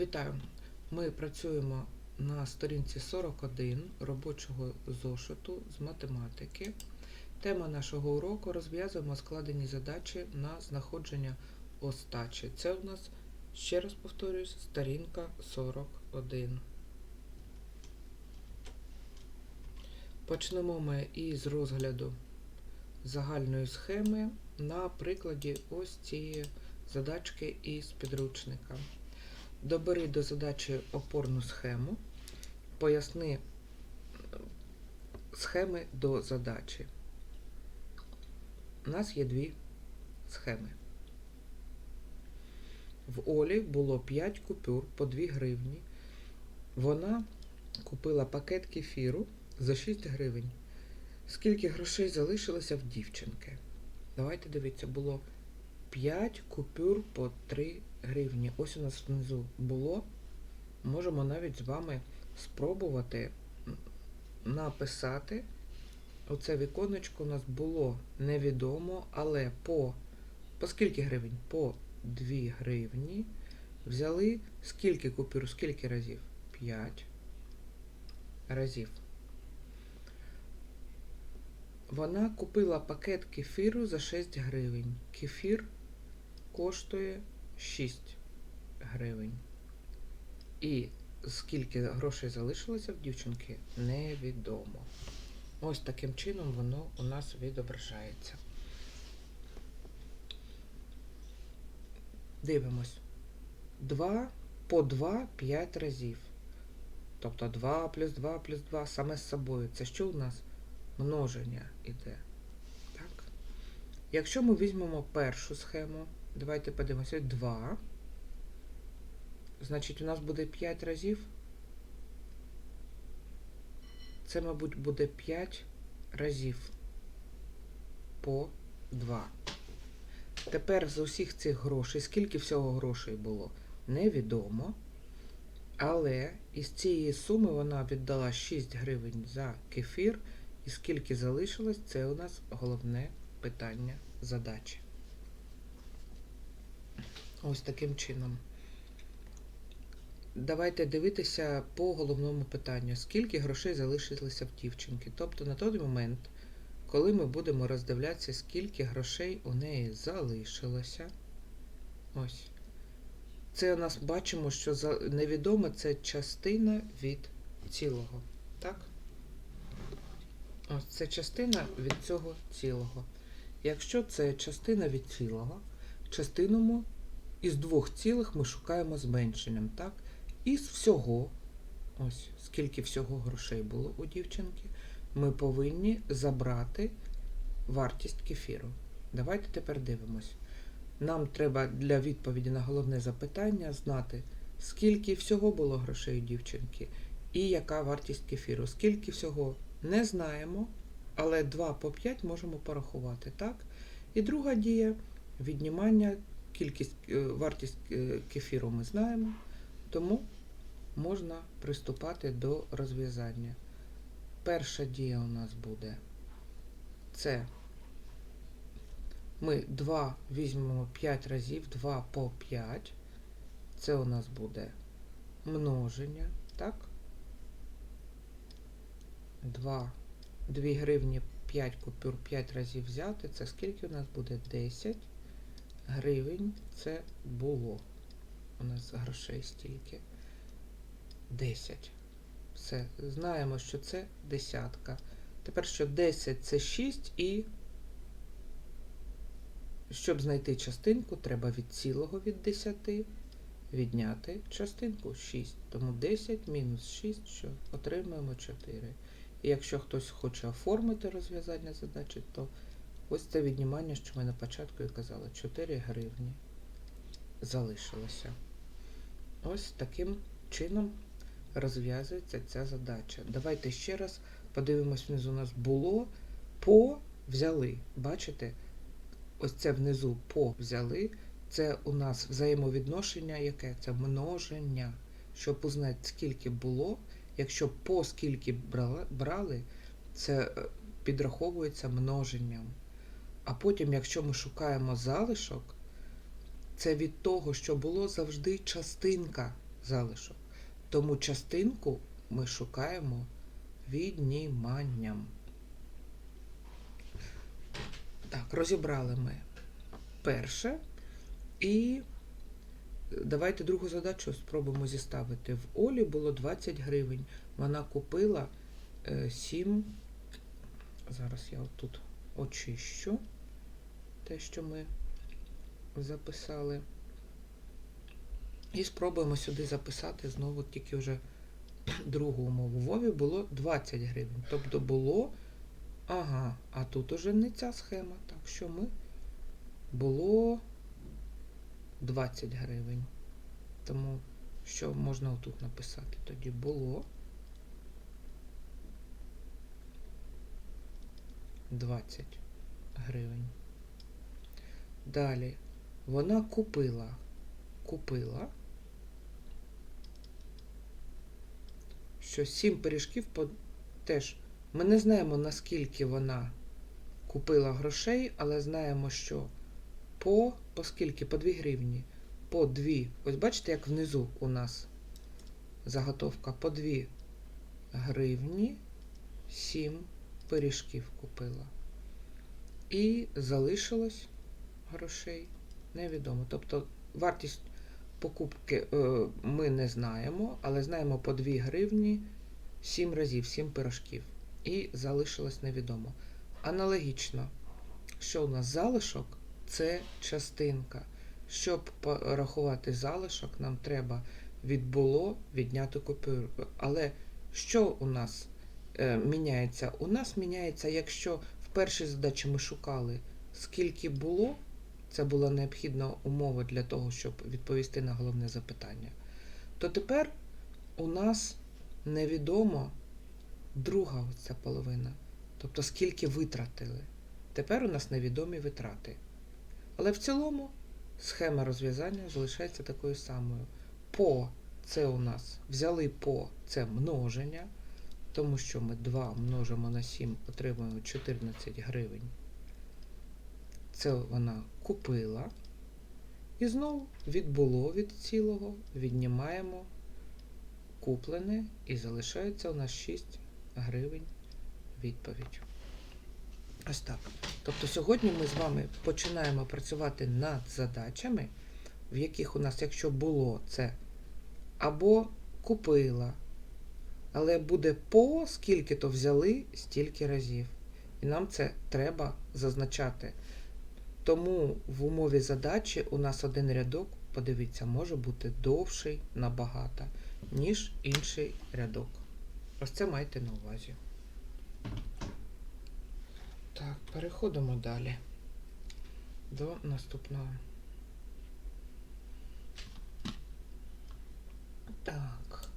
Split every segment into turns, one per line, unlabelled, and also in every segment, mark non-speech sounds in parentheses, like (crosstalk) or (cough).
Вітаю! Ми працюємо на сторінці 41 робочого зошиту з математики. Тема нашого уроку розв'язуємо складені задачі на знаходження остачі. Це у нас, ще раз повторюсь, сторінка 41. Почнемо ми із розгляду загальної схеми на прикладі ось цієї задачки із підручника. Добери до задачі опорну схему, поясни схеми до задачі. У нас є дві схеми. В Олі було 5 купюр по 2 гривні. Вона купила пакет кефіру за 6 гривень. Скільки грошей залишилося в дівчинки? Давайте дивіться, було 5 купюр по 3 гривні. Ось у нас внизу було. Можемо навіть з вами спробувати написати. Оце віконечко у нас було невідомо, але по, по скільки гривень? По 2 гривні. Взяли скільки купюр, скільки разів? 5 разів. Вона купила пакет кефіру за 6 гривень. Кефір коштує 6 гривень. І скільки грошей залишилося в дівчинки, невідомо. Ось таким чином воно у нас відображається. Дивимось. 2 по 2 5 разів. Тобто 2 плюс 2 плюс 2 саме з собою. Це що у нас? Множення іде. Так? Якщо ми візьмемо першу схему, давайте подивимося, 2. Значить, у нас буде 5 разів. Це, мабуть, буде 5 разів по 2. Тепер з усіх цих грошей, скільки всього грошей було, невідомо. Але із цієї суми вона віддала 6 гривень за кефір. І скільки залишилось, це у нас головне питання задачі. Ось таким чином. Давайте дивитися по головному питанню, скільки грошей залишилося в дівчинки. Тобто на той момент, коли ми будемо роздивлятися, скільки грошей у неї залишилося. Ось. Це у нас бачимо, що невідоме це частина від цілого. Так? Ось це частина від цього цілого. Якщо це частина від цілого, частину із двох цілих ми шукаємо зменшенням. так? Із всього, ось скільки всього грошей було у дівчинки, ми повинні забрати вартість кефіру. Давайте тепер дивимось. Нам треба для відповіді на головне запитання знати, скільки всього було грошей у дівчинки і яка вартість кефіру. Скільки всього не знаємо, але 2 по 5 можемо порахувати, так? І друга дія віднімання, кількість, вартість кефіру ми знаємо, тому можна приступати до розв'язання. Перша дія у нас буде це ми 2 візьмемо 5 разів, 2 по 5. Це у нас буде множення, так? 2, 2 гривні 5 купюр 5 разів взяти. Це скільки у нас буде? 10 гривень. Це було. У нас грошей стільки. 10. Все. Знаємо, що це десятка. Тепер що 10 це 6 і. Щоб знайти частинку, треба від цілого від 10 відняти частинку 6. Тому 10 мінус 6, що отримаємо 4. І якщо хтось хоче оформити розв'язання задачі, то ось це віднімання, що ми на початку і казали, 4 гривні залишилося. Ось таким чином розв'язується ця задача. Давайте ще раз подивимось, внизу у нас було по взяли. Бачите? Ось це внизу по взяли. Це у нас взаємовідношення яке? Це множення. Щоб узнати, скільки було. Якщо по скільки брали, це підраховується множенням. А потім, якщо ми шукаємо залишок, це від того, що було завжди частинка залишок. Тому частинку ми шукаємо відніманням. Так, розібрали ми перше. І давайте другу задачу спробуємо зіставити. В Олі було 20 гривень. Вона купила 7. Зараз я отут очищу те, що ми записали. І спробуємо сюди записати знову тільки вже другу умову. Вові було 20 гривень. Тобто було. Ага, а тут уже не ця схема. Так що ми було 20 гривень. Тому що можна отут написати? Тоді було 20 гривень. Далі вона купила. Купила. Що 7 пиріжків по теж. Ми не знаємо, наскільки вона купила грошей, але знаємо, що по, по скільки? По 2 гривні. По 2. Ось бачите, як внизу у нас заготовка по 2 гривні 7 пиріжків купила. І залишилось грошей невідомо. Тобто вартість покупки е, ми не знаємо, але знаємо по 2 гривні 7 разів, 7 пирожків. І залишилось невідомо. Аналогічно, що у нас залишок це частинка. Щоб порахувати залишок, нам треба від було відняти купюру. Але що у нас е, міняється? У нас міняється, якщо в першій задачі ми шукали, скільки було, це була необхідна умова для того, щоб відповісти на головне запитання, то тепер у нас невідомо друга ця половина. Тобто скільки витратили. Тепер у нас невідомі витрати. Але в цілому схема розв'язання залишається такою самою. По це у нас взяли по це множення, тому що ми 2 множимо на 7, отримуємо 14 гривень. Це вона купила. І знову відбуло від цілого, віднімаємо куплене і залишається у нас 6 гривень відповідь. Ось так. Тобто сьогодні ми з вами починаємо працювати над задачами, в яких у нас, якщо було це або купила, але буде по скільки то взяли стільки разів. І нам це треба зазначати. Тому в умові задачі у нас один рядок, подивіться, може бути довший набагато, ніж інший рядок. Ось це майте на увазі. Так, переходимо далі до наступного. Так.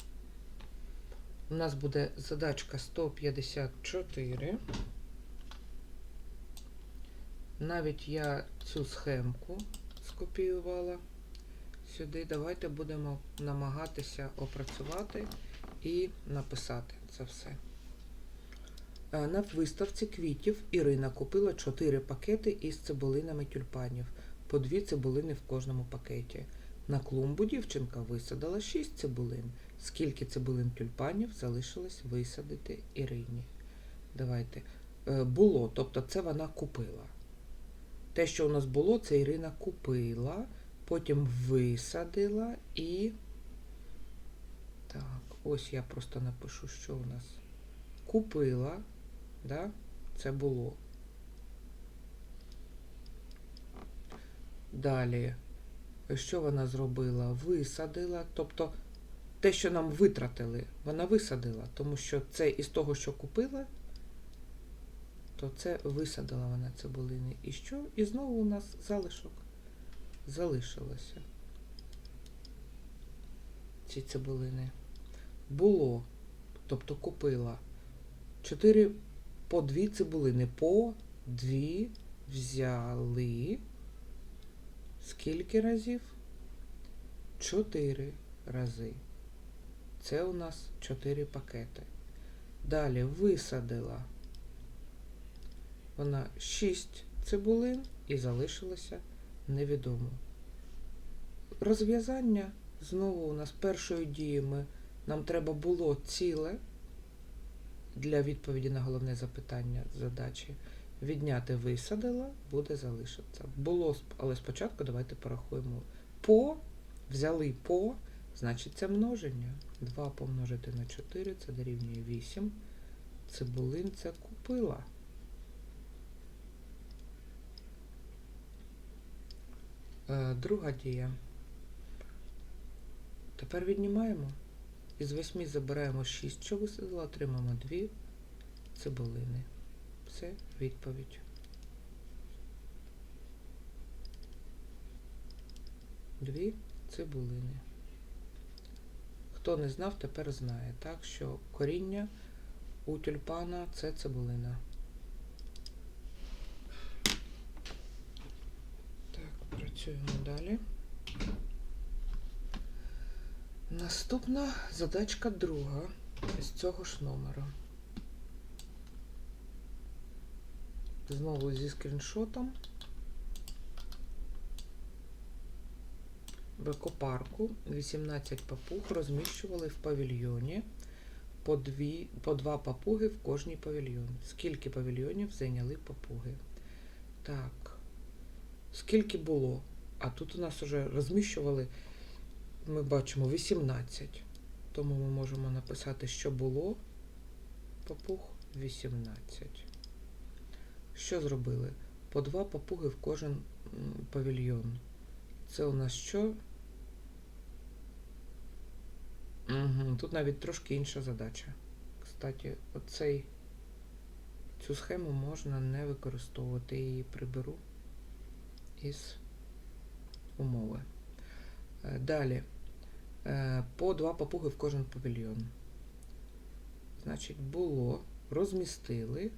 У нас буде задачка 154. Навіть я цю схемку скопіювала сюди. Давайте будемо намагатися опрацювати і написати це все. Е, На виставці квітів Ірина купила 4 пакети із цибулинами тюльпанів, по 2 цибулини в кожному пакеті. На клумбу дівчинка висадила 6 цибулин. Скільки цибулин тюльпанів залишилось висадити Ірині? Давайте. Е, Було, тобто це вона купила. Те, що у нас було, це Ірина купила, потім висадила і. Так, ось я просто напишу, що у нас. Купила, да? Це було. Далі, що вона зробила? Висадила, тобто те, що нам витратили, вона висадила, тому що це із того, що купила, то це висадила вона цибулини. І що? І знову у нас залишок залишилося. Ці цибулини. Було, тобто купила. 4 по 2 цибулини. По 2 взяли. Скільки разів? 4 рази. Це у нас 4 пакети. Далі висадила вона 6 цибулин і залишилося невідомо. Розв'язання Знову у нас першою дією нам треба було ціле для відповіді на головне запитання задачі. Відняти висадила, буде залишитися. Було, але спочатку давайте порахуємо. По, взяли по, значить це множення. 2 помножити на 4, це дорівнює 8. Цибулин це купила. Друга дія. Тепер віднімаємо. Із 8 забираємо 6, що висадила, отримаємо 2 цибулини. Це відповідь. Дві цибулини. Хто не знав, тепер знає, так, що коріння у тюльпана це цибулина. Так, працюємо далі. Наступна задачка друга з цього ж номера. Знову зі скріншотом. В екопарку 18 папуг розміщували в павільйоні по, дві, по два папуги в кожній павільйон. Скільки павільйонів зайняли папуги? Так. Скільки було? А тут у нас вже розміщували, ми бачимо, 18. Тому ми можемо написати, що було папуг 18. Що зробили? По два папуги в кожен павільйон. Це у нас що? Угу, тут навіть трошки інша задача. Кстати, оцей, цю схему можна не використовувати. Я її приберу із умови. Е, Далі. Е, По два папуги в кожен павільйон. Значить, було, розмістили.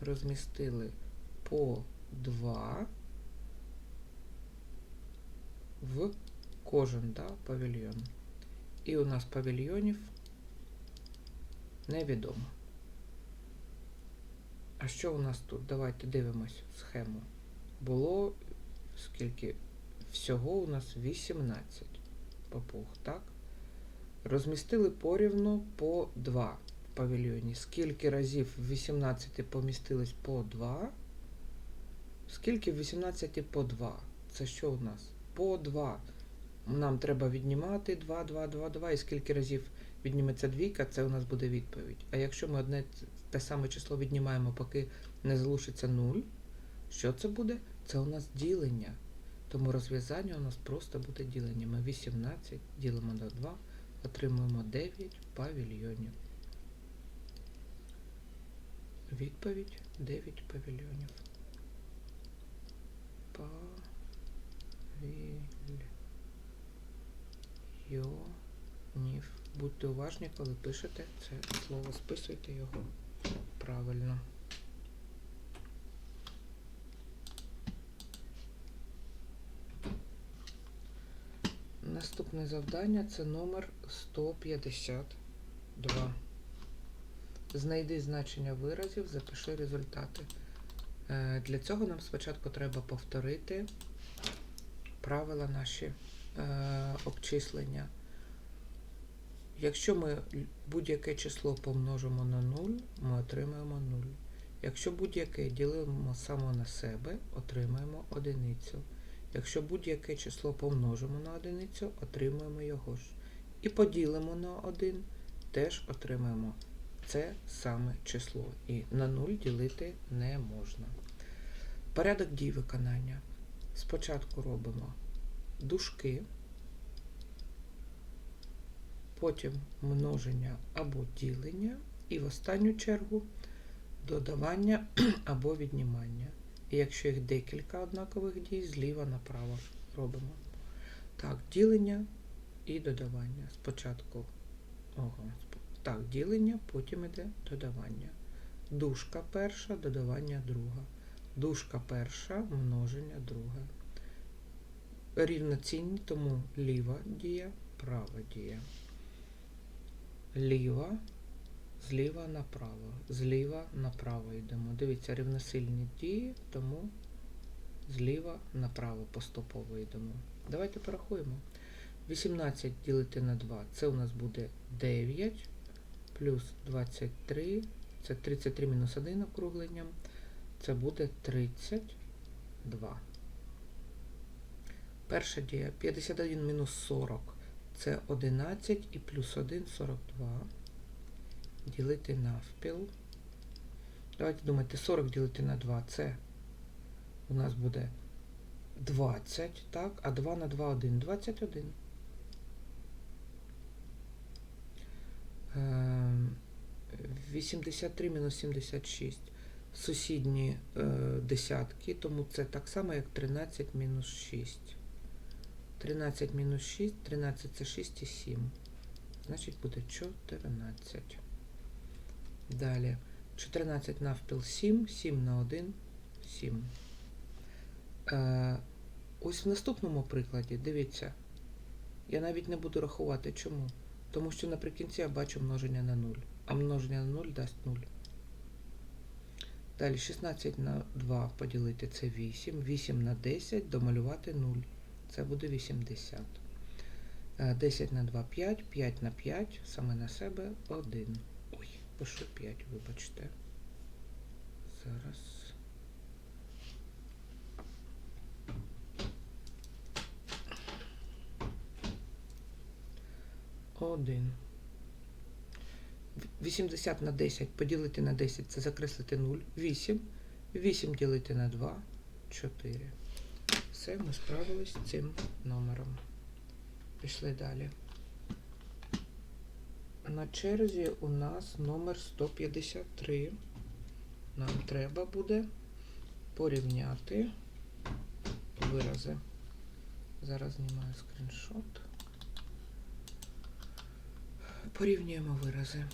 Розмістили по два в кожен да, павільйон. І у нас павільйонів невідомо. А що у нас тут? Давайте дивимось схему. Було скільки? Всього у нас 18 папуг, так? Розмістили порівну по 2 в павільйоні. Скільки разів в 18 помістилось по 2? Скільки в 18 по 2? Це що у нас? По 2. Нам треба віднімати 2, 2, 2, 2. І скільки разів відніметься двійка, це у нас буде відповідь. А якщо ми одне те саме число віднімаємо, поки не залишиться 0, що це буде? Це у нас ділення. Тому розв'язання у нас просто буде ділення. Ми 18 ділимо на 2, отримуємо 9 павільйонів. Відповідь 9 павільйонів. Павільйонів. Будьте уважні, коли пишете це слово, списуйте його правильно. Наступне завдання це номер 152. Знайди значення виразів, запиши результати. Е, Для цього нам спочатку треба повторити правила наші е, обчислення. Якщо ми будь-яке число помножимо на 0, ми отримаємо 0. Якщо будь-яке ділимо само на себе, отримаємо одиницю. Якщо будь-яке число помножимо на одиницю, отримуємо його ж. І поділимо на 1, теж отримаємо це саме число. І на 0 ділити не можна. Порядок дій виконання. Спочатку робимо дужки, потім множення або ділення, і в останню чергу додавання (clears throat) або віднімання. І якщо їх декілька однакових дій, зліва направо робимо. Так, ділення і додавання. Спочатку ого, так, ділення, потім іде додавання. Дужка перша, додавання друга. Дужка перша, множення друге. Рівноцінні, тому ліва дія, права дія. Ліва, зліва направо. Зліва направо йдемо. Дивіться, рівносильні дії, тому зліва направо поступово йдемо. Давайте порахуємо. 18 ділити на 2 це у нас буде 9 плюс 23, це 33 мінус 1 округленням, це буде 32. Перша дія 51 мінус 40 це 11 і плюс 1 42. Ділити навпіл. Давайте думайте, 40 ділити на 2 це у нас буде 20, так, а 2 на 2 1 21. Ем, 83 мінус 76. Сусідні е, десятки, тому це так само, як 13 мінус 6. 13 мінус 6, 13 це 6 і 7. Значить буде 14. Далі. 14 навпіл 7, 7 на 1, 7. Е, ось в наступному прикладі, дивіться, я навіть не буду рахувати. Чому? Тому що наприкінці я бачу множення на 0. А множення на 0 дасть 0. Далі 16 на 2 поділити це 8. 8 на 10 домалювати 0. Це буде 80. Е, 10 на 2 5, 5 на 5, саме на себе 1. Ой, пишу 5, вибачте. Зараз. Один. 80 на 10 поділити на 10 це закреслити 0. 8. 8 ділити на 2 4. Все, ми справились з цим номером. Пішли далі. На черзі у нас номер 153. Нам треба буде порівняти вирази. Зараз знімаю скріншот. Порівнюємо вирази.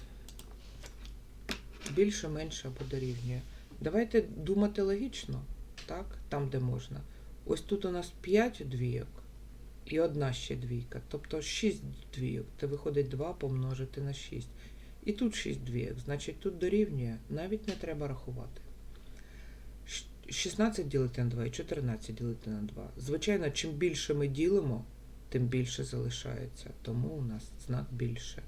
Більше, менше або дорівнює. Давайте думати логічно, так? Там, де можна. Ось тут у нас 5 двійок і одна ще двійка. Тобто 6 двійок. Це виходить 2 помножити на 6. І тут 6 двійок. Значить, тут дорівнює. Навіть не треба рахувати. 16 ділити на 2 і 14 ділити на 2. Звичайно, чим більше ми ділимо, тим більше залишається. Тому у нас знак більше.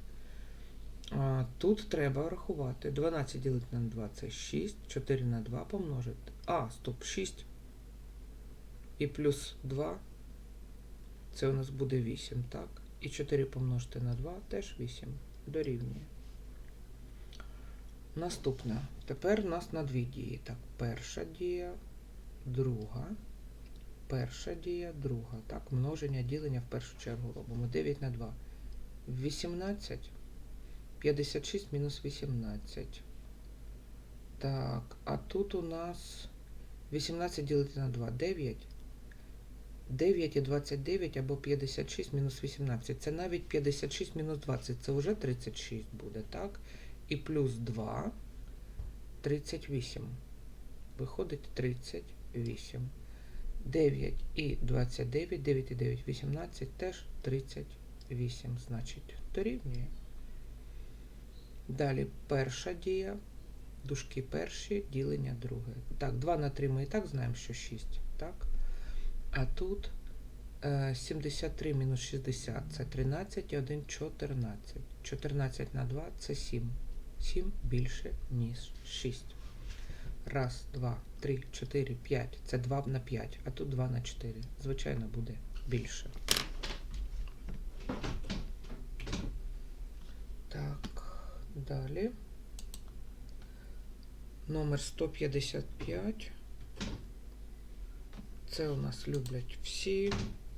А, тут треба рахувати. 12 ділити на 2 це 6, 4 на 2 помножити. А, стоп, 6 і плюс 2 це у нас буде 8, так? І 4 помножити на 2 теж 8. Дорівнює. Наступне. Тепер у нас на дві дії. Так, перша дія, друга. Перша дія, друга. Так, множення, ділення в першу чергу робимо. 9 на 2. 18. 56 мінус 18. Так, а тут у нас 18 ділити на 2. 9. 9 і 29 або 56 мінус 18. Це навіть 56 мінус 20. Це вже 36 буде, так? І плюс 2 38. Виходить 38. 9 і 29, 9 і 9, 18 теж 38, значить, дорівнює. Далі перша дія, дужки перші, ділення друге. Так, 2 на 3 ми і так знаємо, що 6, так? А тут е, 73 мінус 60 це 13 і 1 14. 14 на 2 це 7. 7 більше, ніж 6. Раз, два, три, чотири, п'ять. Це 2 на 5, а тут 2 на 4. Звичайно, буде більше. Так, далі. Номер 155. Це у нас люблять всі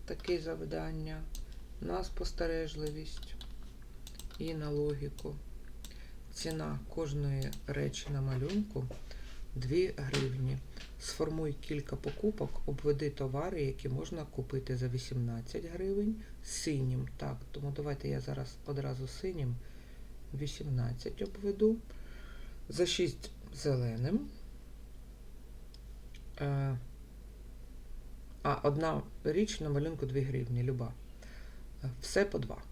такі завдання. На спостережливість і на логіку. Ціна кожної речі на малюнку 2 гривні. Сформуй кілька покупок, обведи товари, які можна купити за 18 гривень синім. Так, тому давайте я зараз одразу синім 18 обведу. За 6 зеленим. А, одна річ на малюнку 2 гривні, люба. Все по 2.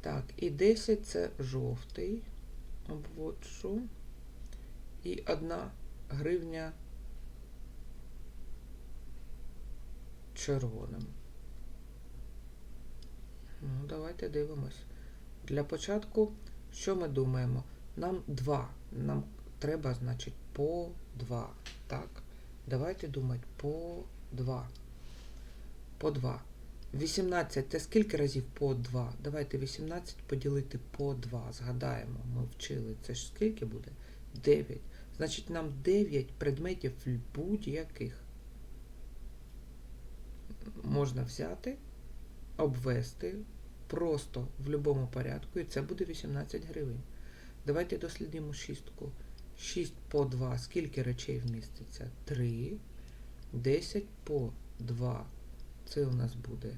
Так, і 10 це жовтий. Обводжу. І одна гривня червоним. Ну, давайте дивимось. Для початку, що ми думаємо? Нам 2. Нам треба, значить, по 2. Так. Давайте думати по 2. По 2. 18 це скільки разів по 2? Давайте 18 поділити по 2. Згадаємо, ми вчили. Це ж скільки буде? 9. Значить, нам 9 предметів будь-яких можна взяти, обвести просто в будь-якому порядку, і це буде 18 гривень. Давайте дослідимо шістку. 6 по 2. Скільки речей вміститься? 3. 10 по 2. Це у нас буде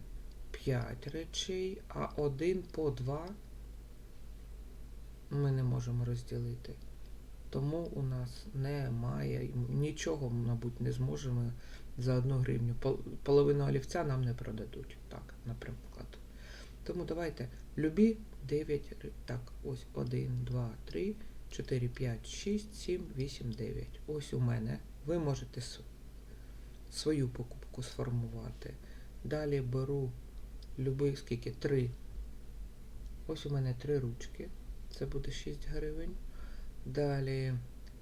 5 речей, а 1 по 2 ми не можемо розділити. Тому у нас немає, нічого, мабуть, не зможемо за одну гривню. Половину олівця нам не продадуть. Так, наприклад. Тому давайте любі 9. Так, ось 1, 2, 3, 4, 5, 6, 7, 8, 9. Ось у мене. Ви можете свою покупку сформувати. Далі беру любий, скільки? 3. Ось у мене 3 ручки. Це буде 6 гривень. Далі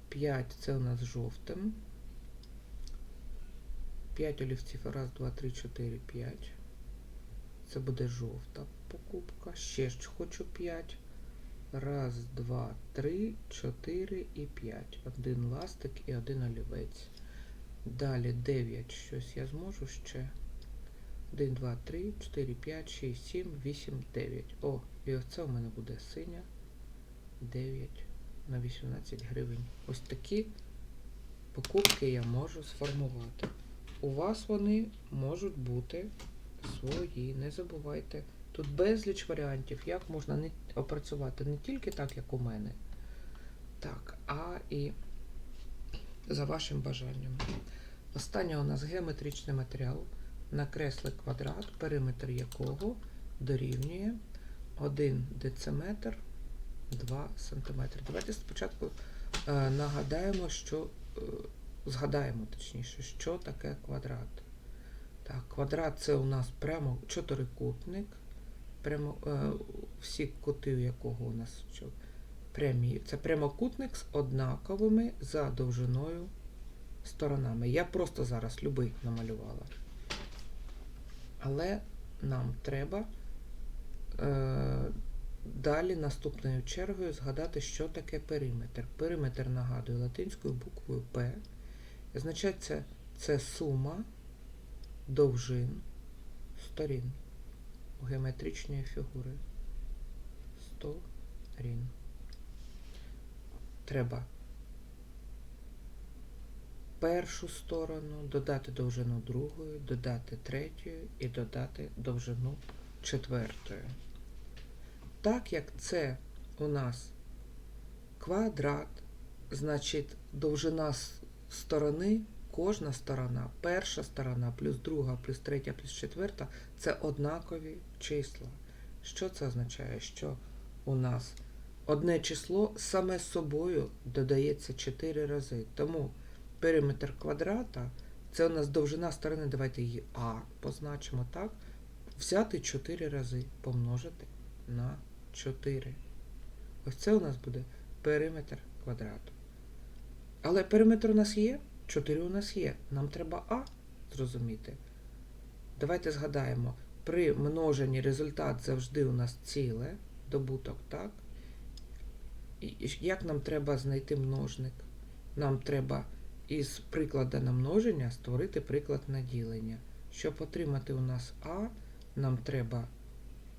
5 це у нас жовтим. 5 олівців. Раз, два, три, чотири, 5. Це буде жовта покупка. Ще ж хочу 5. Раз, два, три, чотири і 5. Один ластик і один олівець. Далі 9. Щось я зможу ще. 1, 2, 3, 4, 5, 6, 7, 8, 9. О, і оце у мене буде синя. 9 на 18 гривень. Ось такі покупки я можу сформувати. У вас вони можуть бути свої. Не забувайте. Тут безліч варіантів, як можна не опрацювати не тільки так, як у мене, так, а і за вашим бажанням. Останнє у нас геометричний матеріал. Накресли квадрат, периметр якого дорівнює 1 дециметр 2 см. Давайте спочатку е, нагадаємо, що е, згадаємо точніше, що таке квадрат. Так, квадрат це у нас прямо чотирикутник, прямо, е, всі кути якого у нас що, прямі. Це прямокутник з однаковими за довжиною сторонами. Я просто зараз любий намалювала. Але нам треба е, далі наступною чергою згадати, що таке периметр. Периметр нагадую латинською буквою П. І Означає це, сума довжин сторін геометричної фігури. Сторін. Треба першу сторону, додати довжину другої, додати третьої і додати довжину четвертої. Так як це у нас квадрат, значить довжина сторони, кожна сторона, перша сторона плюс друга, плюс третя, плюс четверта це однакові числа. Що це означає? Що у нас одне число саме собою додається 4 рази. Тому периметр квадрата це у нас довжина сторони, давайте її А позначимо так. Взяти 4 рази, помножити на 4. Ось це у нас буде периметр квадрату. Але периметр у нас є, 4 у нас є. Нам треба А зрозуміти. Давайте згадаємо, при множенні результат завжди у нас ціле, добуток, так? І як нам треба знайти множник? Нам треба із прикладу на множення створити приклад на ділення. Щоб отримати у нас А, нам треба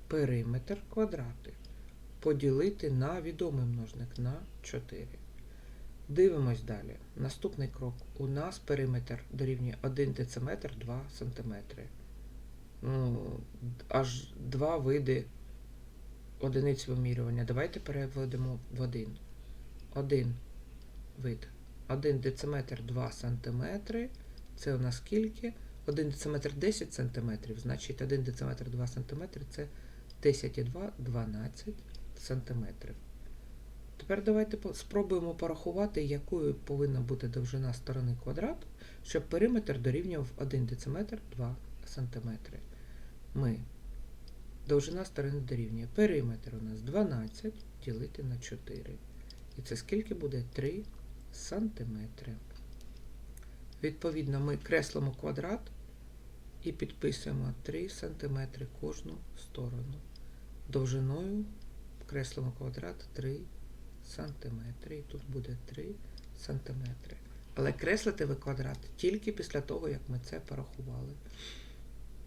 периметр квадрати поділити на відомий множник на 4. Дивимось далі. Наступний крок. У нас периметр дорівнює 1 дециметр 2 см. Аж два види одиниць вимірювання. Давайте переведемо в один. Один вид. 1 дециметр 2 см. Це у нас скільки? 1 дециметр 10 см, значить 1 дециметр 2 см це 10,2 12 см. Тепер давайте спробуємо порахувати, якою повинна бути довжина сторони квадрату, щоб периметр дорівнював 1 дециметр 2 см. Ми довжина сторони дорівнює. Периметр у нас 12 ділити на 4. І це скільки буде 3 сантиметри. Відповідно, ми креслимо квадрат і підписуємо 3 см кожну сторону. Довжиною креслимо квадрат 3 см. І тут буде 3 см. Але креслити ви квадрат тільки після того, як ми це порахували.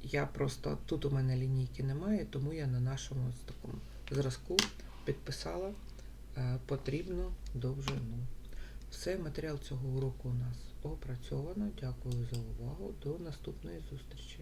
Я просто тут у мене лінійки немає, тому я на нашому такому зразку підписала е, потрібну довжину. Все, матеріал цього уроку у нас опрацьовано. Дякую за увагу. До наступної зустрічі.